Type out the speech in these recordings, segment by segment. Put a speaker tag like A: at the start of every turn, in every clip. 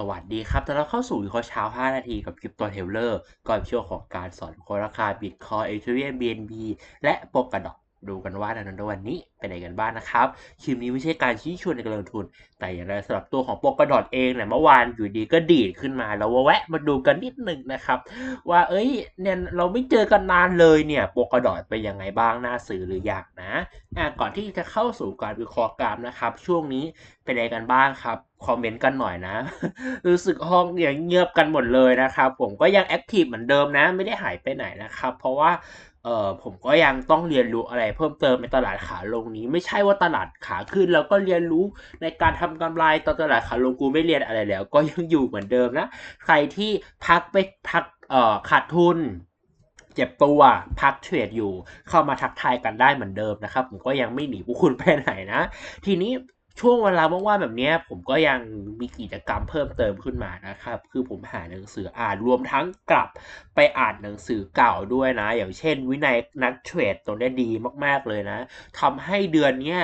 A: สวัสดีครับตอนเราเข้าสู่วิเคราะห์เช้า 5 นาทีกับคริปโตเทเลอร์ก่อนช่วงของการสอนคราราคาบิตคอยเอเธเรียมบีเอ็นบีและโปกระดอก ดูกันว่าในวันนี้เป็นไหนกันบ้างนะครับคลิปนี้ไม่ใช่การชี้ชวนในการลงทุน แต่อย่างไรสำหรับตัวของโปกระดอทเองเนี่ยเมื่อวานอยู่ดีก็ดีดขึ้นมาแล้วแวะมาดูกันนิดหนึ่งนะครับ ว่าเอ้ยเนี่ยเราไม่เจอกันนานเลยเนี่ยโปกระดอทเป็นยังไงบ้างน่าซื้อหรืออยากนะอะก่อนที่จะเข้าสู่การวิเคราะห์กราฟนะครับ ช่วงนี้เป็นไรกันบ้างครับคอมเมนต์กันหน่อยนะ รู้สึกห้องอย่างเงียบกันหมดเลยนะครับ ผมก็ยังแอคทีฟเหมือนเดิมนะ ไม่ได้หายไปไหนนะครับ เพราะว่า เออผมก็ยังต้องเรียนรู้อะไรเพิ่มเติมในตลาดขาลงนี้ ไม่ใช่ว่าตลาดขาขึ้น แล้วก็เรียนรู้ในการทำกำไรตอนตลาดขาลงกูไม่เรียนอะไรแล้ว ก็ยังอยู่เหมือนเดิมนะ ใครที่พักไปพักเอ่อขาดทุน เจ็บตัวพักเทรดอยู่ เข้ามาทักทายกันได้เหมือนเดิมนะครับ ผมก็ยังไม่หนีพวกคุณไปไหนนะ ทีนี้ ช่วงเวลาว่างๆแบบนี้ผมก็ยังมีกิจกรรมเพิ่มเติมขึ้นมานะครับ คือผมหาหนังสืออ่านรวมทั้งกลับไปอ่านหนังสือเก่าด้วยนะ อย่างเช่น วินัยนักเทรดตรงนี้ดีมากๆเลยนะทำให้เดือนเนี้ย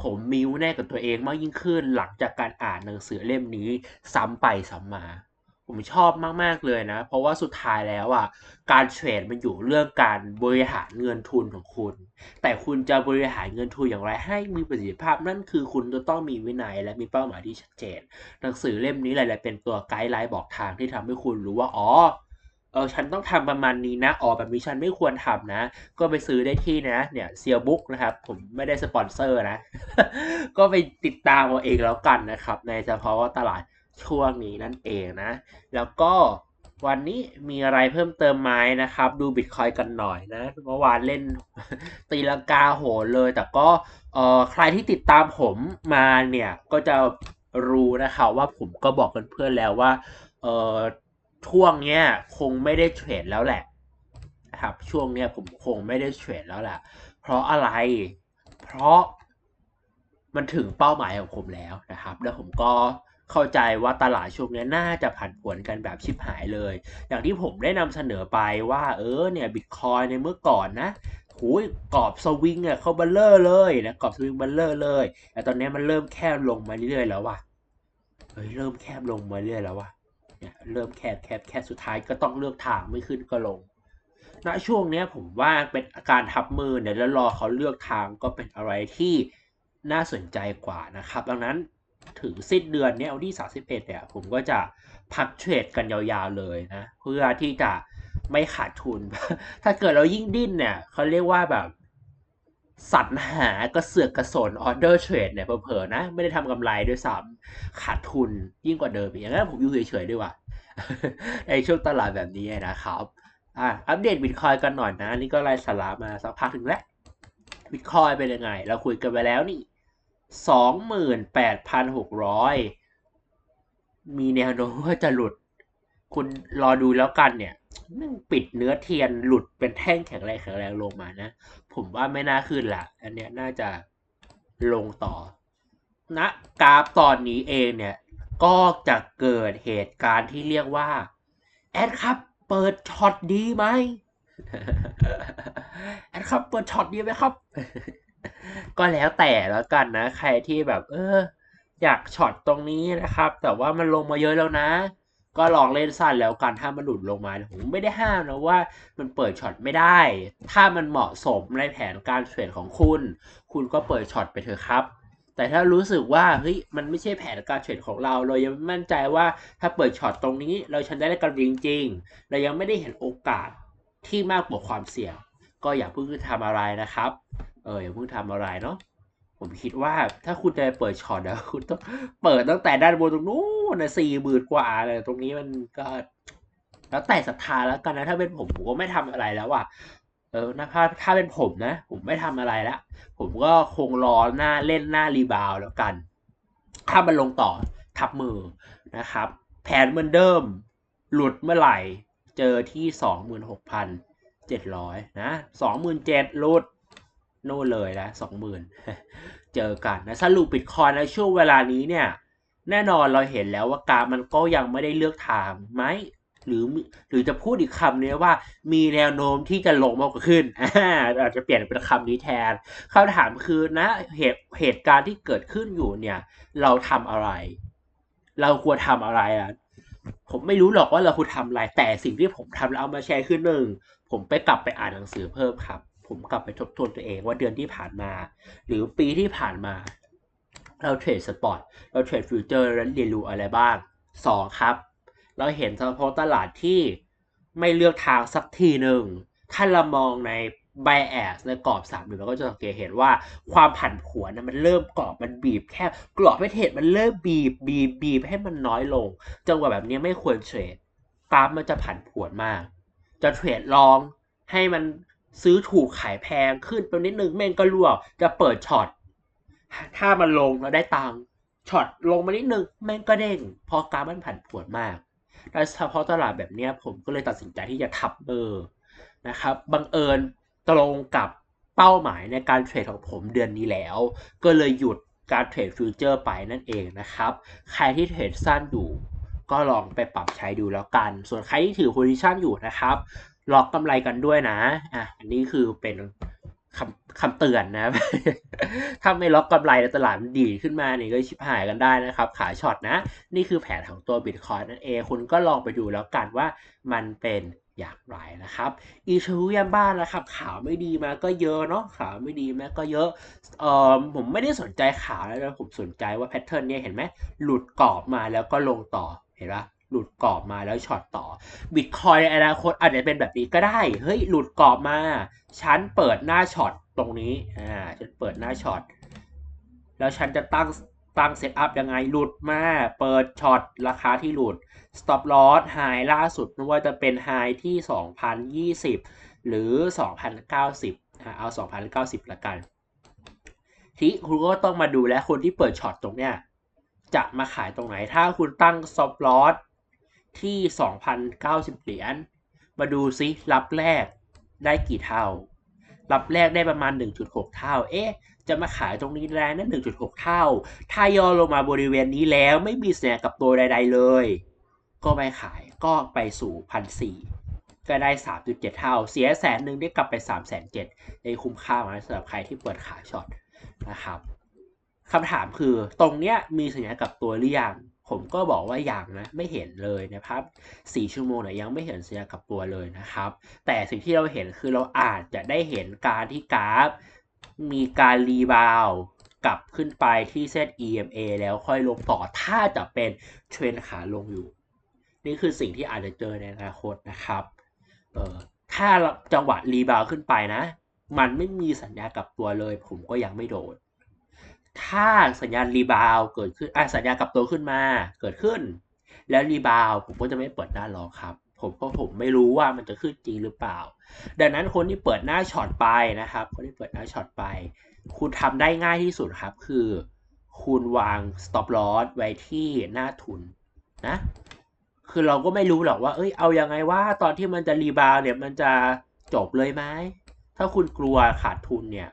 A: ผมมีวินัยกับตัวเองมากยิ่งขึ้นหลังจากการอ่านหนังสือเล่มนี้ซ้ำไปซ้ำมา ผมชอบมาก ๆ เลยนะ เพราะว่าสุดท้ายแล้วอะการเทรดมันอยู่เรื่องการบริหารเงินทุนของคุณ แต่คุณจะบริหารเงินทุนอย่างไรให้มีประสิทธิภาพนั่นคือคุณจะต้องมีวินัยและมีเป้าหมายที่ชัดเจน หนังสือเล่มนี้แหละเป็นตัวไกด์ไลน์บอกทางที่ทำให้คุณรู้ว่าอ๋อเออฉันต้องทำประมาณนี้นะอ๋อแบบนี้ฉันไม่ควรทำนะ ก็ไปซื้อได้ที่นะ เนี่ยเซียบุ๊กนะครับ ผมไม่ได้สปอนเซอร์นะ ก็ไปติดตามเอาเองแล้วกันนะครับ ในเฉพาะว่าตลาด ช่วงนี้นั่นเองนะ แล้วก็วันนี้มีอะไรเพิ่มเติมไหมนะครับ ดูบิตคอยกันหน่อยนะเมื่อวานเล่นตีลังกาโหเลย แต่ก็เอ่อใครที่ติดตามผมมาเนี่ย ก็จะรู้นะครับว่าผมก็บอกเพื่อนๆแล้วว่าเอ่อช่วงเนี้ยคงไม่ได้เทรดแล้วแหละนะครับช่วงเนี้ยผมคงไม่ได้เทรดแล้วแหละเพราะอะไร เพราะมันถึงเป้าหมายของผมแล้วนะครับ แล้วผมก็ เข้าใจว่าตลาดช่วงนี้น่าจะผันผวนกันแบบชิบหายเลย อย่างที่ผมได้นำเสนอไปว่าเออเนี่ยบิตคอยในเมื่อก่อนนะหูยกรอบสวิงอะเขาบัลเลอร์เลยนะกรอบสวิงบัลเลอร์เลยแต่ตอนนี้มันเริ่มแคบลงมาเรื่อยๆแล้วว่ะเฮ้ยเริ่มแคบลงมาเรื่อยแล้วว่ะเนี่ยเริ่มแคบแคบแคบสุดท้ายก็ต้องเลือกทางไม่ขึ้นก็ลงณช่วงนี้ผมว่าเป็นอาการทับมือเนี่ยแล้วรอเขาเลือกทางก็เป็นอะไรที่น่าสนใจกว่านะครับ ดังนั้น ถึงสิ้นเดือนนี้วันที่31เนี่ยผมก็จะพักเทรดกันยาวๆเลยนะ เพื่อที่จะไม่ขาดทุน ถ้าเกิดเรายิ่งดิ้นเนี่ยเขาเรียกว่าแบบสรรหากระเสือกกระสนออเดอร์เทรดเนี่ยเผลอๆนะ ไม่ได้ทำกำไรด้วยซ้ำขาดทุนยิ่งกว่าเดิมอีกอย่างนั้นผมอยู่เฉยๆด้วยว่ะในช่วงตลาดแบบนี้นะครับอะอัปเดตบิตคอยกันหน่อยนะ นี่ก็ไล่สาระมาสักพักถึงแล้วบิตคอยเป็นยังไง เราคุยกันไปแล้วนี่ สองหมื่นแปดพันหกร้อยมีแนวโน้มว่าจะหลุด คุณรอดูแล้วกันเนี่ยปิดเนื้อเทียนหลุดเป็นแท่งแข็งแรงแข็งแรงลงมานะ ผมว่าไม่น่าขึ้นละอันเนี้ยน่าจะลงต่อนะกราฟตอนนี้เองเนี่ยก็จะเกิดเหตุการณ์ที่เรียกว่า แอดครับ เปิดช็อตดีไหมแอดครับ เปิดช็อตดีไหมครับ ก็แล้วแต่แล้วกันนะ ใครที่แบบเออ อยากช็อตตรงนี้นะครับ แต่ว่ามันลงมาเยอะแล้วนะ ก็ลองเล่นสั้นแล้วกันถ้ามันหลุดลงมาผมไม่ได้ห้ามนะว่ามันเปิดช็อตไม่ได้ ถ้ามันเหมาะสมในแผนการเทรดของคุณ คุณก็เปิดช็อตไปเถอะครับแต่ถ้ารู้สึกว่าเฮ้ยมันไม่ใช่แผนการเทรดของเราเรายังไม่มั่นใจว่าถ้าเปิดช็อตตรงนี้ เราชันได้กำไรจริงๆเรายังไม่ได้เห็นโอกาสที่มากกว่าความเสี่ยง ก็อย่าเพิ่งทำอะไรนะครับ เอออย่าเพิ่งทำอะไรเนาะผมคิดว่าถ้าคุณจะเปิดช็อตนะคุณต้องเปิดตั้งแต่ด้านบนตรงนู้นนะสี่หมื่นกว่าเลยตรงนี้มันก็ แล้วแต่ศรัทธาแล้วกันนะ ถ้าเป็นผมผมก็ไม่ทำอะไรแล้วอะเออนะถ้าถ้าเป็นผมนะ ผมไม่ทำอะไรแล้วผมก็คงรอหน้าเล่นหน้ารีบาวแล้วกัน ถ้ามันลงต่อทับมือนะครับ แผนเหมือนเดิม หลุดเมื่อไหร่ เจอที่สองหมื่นหกพันเจ็ดร้อยนะสองหมื่นเจ็ดหลุด โน่เลยนะสองหมื่นเจอกันนะสรุปบิตคอยในช่วงเวลานี้เนี่ย แน่นอนเราเห็นแล้วว่ากาฟมันก็ยังไม่ได้เลือกทางไหมหรือหรือจะพูดอีกคำนี้ว่ามีแนวโน้มที่จะลงมากกว่าขึ้นอาจจะเปลี่ยนเป็นคำนี้แทนคำถามคือนะเหตุเหตุการณ์ที่เกิดขึ้นอยู่เนี่ย เราทำอะไร เราควรทำอะไรอะผมไม่รู้หรอกว่าเราควรทำอะไรแต่สิ่งที่ผมทำแล้วเอามาแชร์คือหนึ่งผมไปกลับไปอ่านหนังสือเพิ่มครับ ผมกลับไปทบทวนตัวเองว่าเดือนที่ผ่านมา หรือปีที่ผ่านมา เราเทรดสปอร์ตเราเทรดฟิวเจอร์แล้วเรียนรู้อะไรบ้างสองครับ เราเห็นเฉพาะตลาดที่ไม่เลือกทางสักทีหนึ่งถ้าเรามองใน bias ในกรอบสามเหลี่ยมเราก็จะสังเกตเห็นว่าความผันผวนนะมันเริ่มกรอบมันบีบแค่กรอบไม่เทรดมันเริ่มบีบบีบบีบให้มันน้อยลงจังหวะแบบนี้ไม่ควรเทรดกราฟมันจะผันผวนมาก จะเทรดลองให้มัน ซื้อถูกขายแพงขึ้นไปนิดนึงแม่งก็รั่วจะเปิดช็อตถ้ามันลงเราได้ตังค์ช็อตลงมานิดนึงแม่งก็เด้งเพราะกราฟมันผันผวนมากโดยเฉพาะตลาดแบบนี้ผมก็เลยตัดสินใจที่จะทับเบอร์นะครับบังเอิญตรงกับเป้าหมายในการเทรดของผมเดือนนี้แล้ว ก็เลยหยุดการเทรดฟิวเจอร์ไปนั่นเองนะครับ ใครที่เทรดสั้นอยู่ ก็ลองไปปรับใช้ดูแล้วกัน ส่วนใครที่ถือโพซิชันอยู่นะครับ ล็อกกำไรกันด้วยนะ อะ อันนี้คือเป็นคำคำเตือนนะถ้าไม่ล็อกกำไรในตลาดมันดีขึ้นมานี่ก็ชิบหายกันได้นะครับ ขาช็อตนะ นี่คือแผนของตัวบิตคอยนั่นเอง คุณก็ลองไปดูแล้วกันว่ามันเป็นอย่างไรนะครับ อีเทเรียมบ้านนะครับ ข่าวไม่ดีมาก็เยอะเนาะ ข่าวไม่ดีมาก็เยอะ เออผมไม่ได้สนใจข่าวแล้วนะผมสนใจว่าแพทเทิร์นเนี่ยเห็นไหมหลุดกรอบมาแล้วก็ลงต่อ เห็นปะ หลุดกรอบมาแล้วช็อตต่อบิตคอยในอนาคตอาจจะเป็นแบบนี้ก็ได้ เฮ้ย หลุดกรอบมาฉันเปิดหน้าช็อตตรงนี้อ่าฉันเปิดหน้าช็อตแล้วฉันจะตั้งตั้งเซตอัพยังไงหลุดมา เปิดช็อตราคาที่หลุด stop loss high ล่าสุดไม่ว่าจะเป็น high ที่ 2020 หรือ 2090 เอา 2090 ละกัน ทีคุณก็ต้องมาดูแลคนที่เปิดช็อตตรงเนี้ยจะมาขายตรงไหน ถ้าคุณตั้ง stop loss ที่ 2,090 เหรียญ มาดูซิรับแรกได้กี่เท่า รับแรกได้ประมาณ 1.6 เท่า เอ๊ะ จะมาขายตรงนี้ได้นั่น1.6 เท่า ถ้าย่อลงมาบริเวณนี้แล้วไม่มีสัญญากับตัวใด ๆ เลย ก็ไปขายก็ไปสู่พันสี่ก็ได้ 3.7 เท่า เสียแสนหนึ่งได้กลับไป 3 7 0 0 0ในคุ้มค่ามากสำหรับใครที่เปิดขายช็อตนะครับคำถามคือตรงเนี้ยมีสัญญากับตัวหรือยัง ผมก็บอกว่าอยังนะไม่เห็นเลยนะครับ4ชั่วโมงเนี่ยยังไม่เห็นสัญญากับตัวเลยนะครับ แต่สิ่งที่เราเห็นคือเราอาจจะได้เห็นการที่กราฟ มีการรีบาวกลับขึ้นไปที่เส้น EMA แล้วค่อยลงต่อถ้าจะเป็นเทรนขาลงอยู่ นี่คือสิ่งที่อาจจะเจอในอนาคตนะครับเออถ้าจังหวะรีบาวขึ้นไปนะ มันไม่มีสัญญากับตัวเลย ผมก็ยังไม่โดน ถ้าสัญญาณรีบาวเกิดขึ้นอะสัญญากับตัวขึ้นมาเกิดขึ้น แล้วรีบาวผมก็จะไม่เปิดหน้ารอครับ ผมเพราะผมไม่รู้ว่ามันจะขึ้นจริงหรือเปล่า ดังนั้นคนที่เปิดหน้าช็อตไปนะครับ คนที่เปิดหน้าช็อตไป คุณทำได้ง่ายที่สุดครับ คือ คุณวาง stop loss ไว้ที่หน้าทุนนะ คือเราก็ไม่รู้หรอกว่า เอ้ยเอาอยัางไงว่าตอนที่มันจะรีบาวเนี่ยมันจะจบเลยไหมถ้าคุณกลัวขาดทุนเนี่ย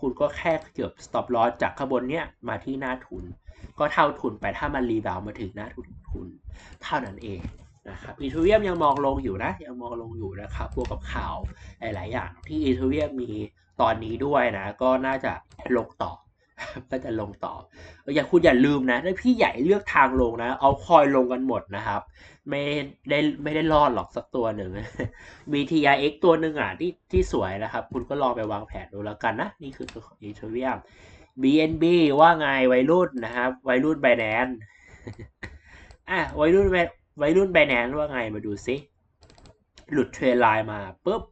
A: คุณก็แค่เกือบ stop loss จากข้างบนเนี้ยมาที่หน้าทุน ก็เท่าทุนไปถ้ามันรีบาวมาถึงหน้าทุนทุน เท่านั้นเองนะครับอีทูเรียมยังมองลงอยู่นะยังมองลงอยู่นะครับบวกกับข่าวหลาย ๆ อย่างที่อีทูเรียมมีตอนนี้ด้วยนะ ก็น่าจะลงต่อ ก็จะลงต่ออย่าคุณอย่าลืมนะถ้าพี่ใหญ่เลือกทางลงนะ เอาคอยลงกันหมดนะครับ ไม่ได้ไม่ได้รอดหรอกสักตัวหนึ่งมี TRX ตัวหนึ่งอะที่ที่สวยนะครับ คุณก็ลองไปวางแผนดูแล้วกันนะ นี่คือตัวของอีทูเรียม BNB ว่าไงวัยรุ่นนะครับ วัยรุ่นไบแนนอะวัยรุ่นวัยรุ่นไบแนนว่าไงมาดูซิหลุดเทรนไลน์มาปุ๊บ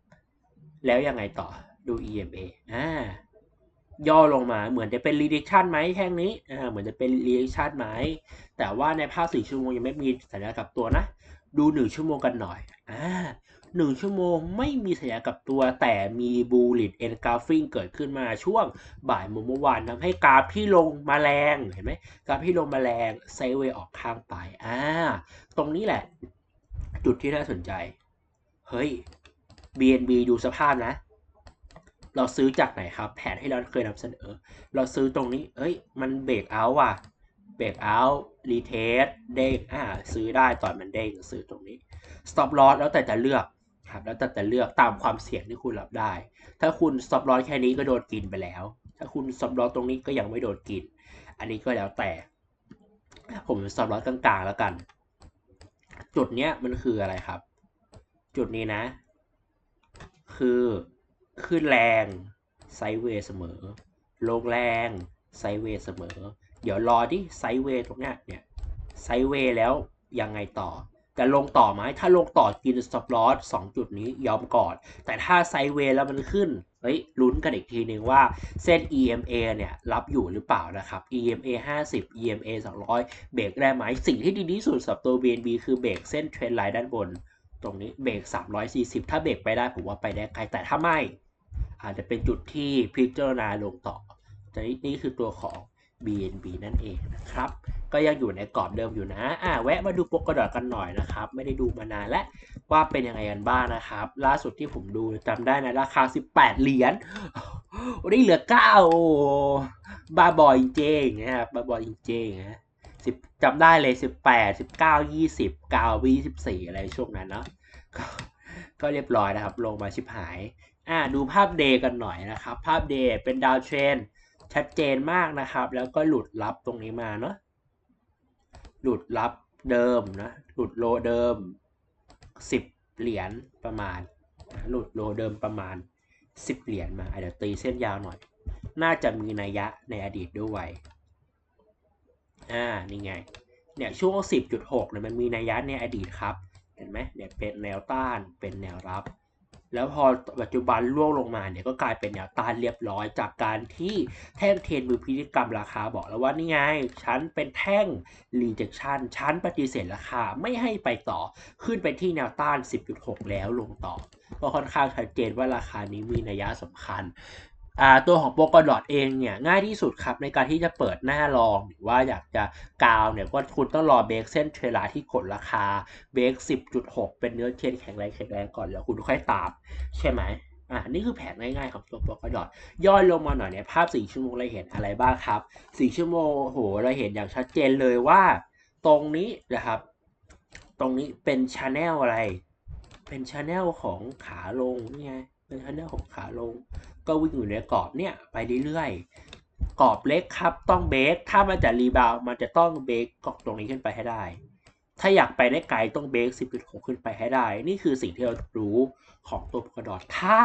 A: แล้วยังไงต่อดู EMA อ่า ย่อลงมาเหมือนจะเป็น rejection ไหมแท่งนี้อ่าเหมือนจะเป็น rejection ไหมแต่ว่าในภาพ4ชั่วโมงยังไม่มีสัญญากับตัวนะ ดู1ชั่วโมงกันหน่อยอ่าหนึ่งชั่วโมงไม่มีสัญญากับตัวแต่มีบูลิตเอ็นกราฟิงเกิดขึ้นมาช่วงบ่ายโมงเมื่อวานทำให้กราฟที่ลงมาแรงเห็นไหมกราฟที่ลงมาแรงไซเวย์ออกข้างไปอ่าตรงนี้แหละ จุดที่น่าสนใจ เฮ้ย BNB ดูสภาพนะ เราซื้อจากไหนครับ แผนที่เราเคยนำเสนอ เราซื้อตรงนี้ เอ้ย มันเบรกเอาว่ะเบรกเอารีเทสเด้งอ่าซื้อได้ตอนมันเด้งซื้อตรงนี้ stop loss แล้วแต่จะเลือกครับแล้วแต่จะเลือกตามความเสี่ยงที่คุณรับได้ ถ้าคุณ stop loss แค่นี้ก็โดนกินไปแล้ว ถ้าคุณ stop loss ตรงนี้ก็ยังไม่โดนกิน อันนี้ก็แล้วแต่ ผมสอบร้อยกลางๆแล้วกัน จุดเนี้ยมันคืออะไรครับ จุดนี้นะ คือ ขึ้นแรงไซเวย์เสมอ ลงแรงไซเวย์เสมอ เดี๋ยวรอที่ไซเวย์ตรงนี้เนี่ยไซเวย์แล้วยังไงต่อจะลงต่อไหมถ้าลงต่อกินสต็อปลอสสองจุดนี้ยอมก่อน แต่ถ้าไซเวย์แล้วมันขึ้นเฮ้ยลุ้นกันอีกทีหนึ่งว่าเส้น EMA เนี่ยรับอยู่หรือเปล่านะครับ EMA 50 EMA 200 เบรกได้ไหมสิ่งที่ดีที่สุดสำหรับตัว BNB คือเบรกเส้นเทรนไลน์ด้านบน ตรงนี้เบรก340 ถ้าเบรกไปได้ผมว่าไปได้ไกลแต่ถ้าไม่ อาจจะเป็นจุดที่พิจารณาลงต่อแต่นี่นี่คือตัวของ BNB นั่นเองนะครับ ก็ยังอยู่ในกรอบเดิมอยู่นะ อ่า แวะมาดูโปกกระดอดกันหน่อยนะครับ ไม่ได้ดูมานานและว่าเป็นยังไงกันบ้างนะครับ ล่าสุดที่ผมดูจำได้นะราคา 18 เหรียญวันนี้เหลือ9โอ้บาบอยจริงๆนะครับบาบอยจริงๆนะสิบจำได้เลย 18 19 20 9 24 อะไรช่วงนั้นเนาะก็ก็เรียบร้อยนะครับ ลงมาชิบหาย อ่าดูภาพเดย์กันหน่อยนะครับ ภาพเดย์เป็นดาวเทรนชัดเจนมากนะครับ แล้วก็หลุดรับตรงนี้มาเนาะหลุดรับเดิมนะหลุดโลเดิม 10 เหรียญประมาณ หลุดโลเดิมประมาณ 10 เหรียญมาเดี๋ยวตีเส้นยาวหน่อย น่าจะมีนัยยะในอดีตด้วยอ่านี่ไงเนี่ยช่วง 10.6เนี่ยมันมีนัยยะในอดีตครับ เห็นไหมเนี่ยเป็นแนวต้านเป็นแนวรับ แล้วพอปัจจุบันล่วงลงมาเนี่ยก็กลายเป็นแนวต้านเรียบร้อย จากการที่แท่งเทนมือพฤติกรรมราคาบอกแล้วว่านี่ไง ฉันเป็นแท่ง rejection ฉันปฏิเสธราคาไม่ให้ไปต่อขึ้นไปที่แนวต้าน 10.6 แล้วลงต่อ ก็ค่อนข้างชัดเจนว่าราคานี้มีนัยสำคัญ ตัวของโปรกดอทเองเนี่ยง่ายที่สุดครับในการที่จะเปิดหน้ารองหรือว่าอยากจะกาวเนี่ยก็คุณต้องรอเบรกเส้นเทรลาที่กดราคาเบรก10.6 เป็นเนื้อเทียนแข็งแรงแข็งแรงก่อนแล้วคุณค่อยตามใช่ไหมอ่านี่คือแผนง่ายๆของตัวโปรกดอทย่อยลงมาหน่อยเนี่ยภาพ 4 ชั่วโมงเราเห็นอะไรบ้างครับ 4 ชั่วโมงโอ้โหเราเห็นอย่างชัดเจนเลยว่าตรงนี้นะครับ ตรงนี้เป็นชาแนลอะไร เป็นชาแนลของขาลงนี่ไงเป็นชาแนลของขาลง ก็วิ่งอยู่ในกรอบเนี่ยไปเรื่อยๆกรอบเล็กครับต้องเบรกถ้ามันจะรีบาวมันจะต้องเบรกกรอบตรงนี้ขึ้นไปให้ได้ ถ้าอยากไปได้ไกลต้องเบรก10.6 ขึ้นไปให้ได้ นี่คือสิ่งที่เรารู้ของตัวกระดอดถ้า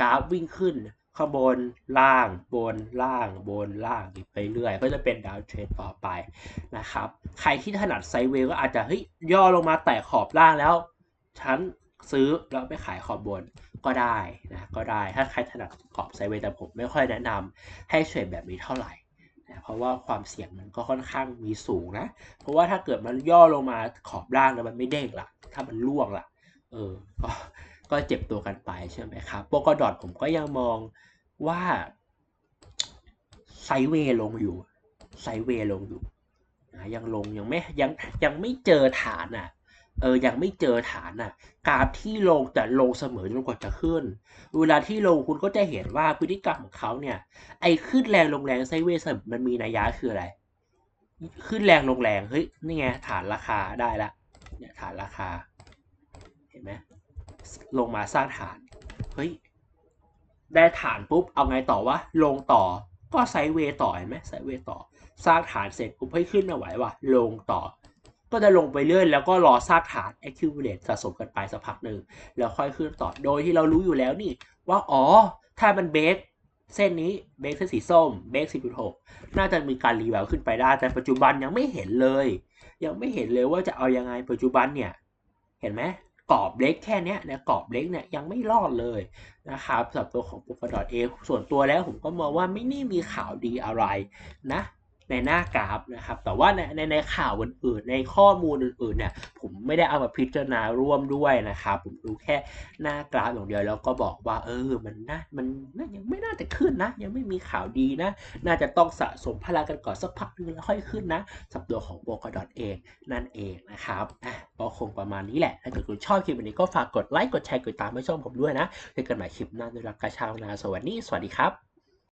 A: กราฟวิ่งขึ้นข้างบนล่างบนล่างบนล่างไปเรื่อยก็จะเป็นดาวเทรนต่อไปนะครับ ใครที่ถนัดไซเวก็อาจจะเฮ้ยย่อลงมาแตะขอบล่างแล้ว ฉัน ซื้อแล้วไปขายขอบบนก็ได้นะก็ได้ถ้าใครถนัดขอบไซเว์แต่ผมไม่ค่อยแนะนำให้เทรดแบบนี้เท่าไหร่นะเพราะว่าความเสี่ยงมันก็ค่อนข้างมีสูงนะ เพราะว่าถ้าเกิดมันย่อลงมาขอบล่างแล้วมันไม่เด้งล่ะถ้ามันล่วงล่ะเออก็ก็เจ็บตัวกันไปใช่ไหมครับโปกดอทผมก็ยังมองว่าไซเวลงอยู่ไซเวลงอยู่นะยังลงยังไม่ยังยังไม่เจอฐานอะ เออยังไม่เจอฐานอะกราฟที่ลงแต่ลงเสมอจนกว่าจะขึ้น เวลาที่ลงคุณก็จะเห็นว่าพฤติกรรมของเขาเนี่ย ไอ้ขึ้นแรงลงแรงไซเวสมอมันมีนัยยะคืออะไร ขึ้นแรงลงแรงเฮ้ยนี่ไงฐานราคาได้ละเนี่ยฐานราคา เห็นไหมลงมาสร้างฐานเฮ้ยได้ฐานปุ๊บเอาไงต่อวะลงต่อก็ไซเวต่อเห็นไหมไซเวต่อ สร้างฐานเสร็จปุ๊บให้ขึ้นมาไหววะลงต่อ ก็จะลงไปเรื่อยแล้วก็รอสร้างฐาน accumulate สะสมกันไปสักพักหนึ่งแล้วค่อยขึ้นต่อโดยที่เรารู้อยู่แล้วนี่ ว่าอ๋อ ถ้ามันเบรกเส้นนี้เบรกเส้นสีส้มเบรก10.6 น่าจะมีการรีแววขึ้นไปได้ แต่ปัจจุบันยังไม่เห็นเลย ยังไม่เห็นเลยว่าจะเอายังไงปัจจุบันเนี่ย เห็นไหมกรอบเล็กแค่นี้นะกรอบเล็กเนี่ยยังไม่รอดเลยนะครับสำหรับตัวของ p o l k a d o t เอส่วนตัวแล้วผมก็มองว่าไม่นี่มีข่าวดีอะไรนะ ในหน้ากราฟนะครับ แต่ว่าในในในข่าวอื่นๆ ในข้อมูลอื่นๆเนี่ยผมไม่ได้เอามาพิจารณาร่วมด้วยนะครับผมดูแค่หน้ากราฟอย่างเดียวแล้วก็บอกว่า เออมันน่ามันน่ายังไม่น่าจะขึ้นนะ ยังไม่มีข่าวดีนะ น่าจะต้องสะสมพลังกันก่อนสักพักนึงแล้วค่อยขึ้นนะสับตัวของโบกดอทเองนั่นเองนะครับอะก็คงประมาณนี้แหละถ้าเกิดคุณชอบคลิปวันนี้ก็ฝากกดไลค์กดแชร์กดติดตามให้ช่องผมด้วยนะเจอกันใหม่คลิปหน้าด้วยรักกระชาวนาสวัสดีสวัสดีครับ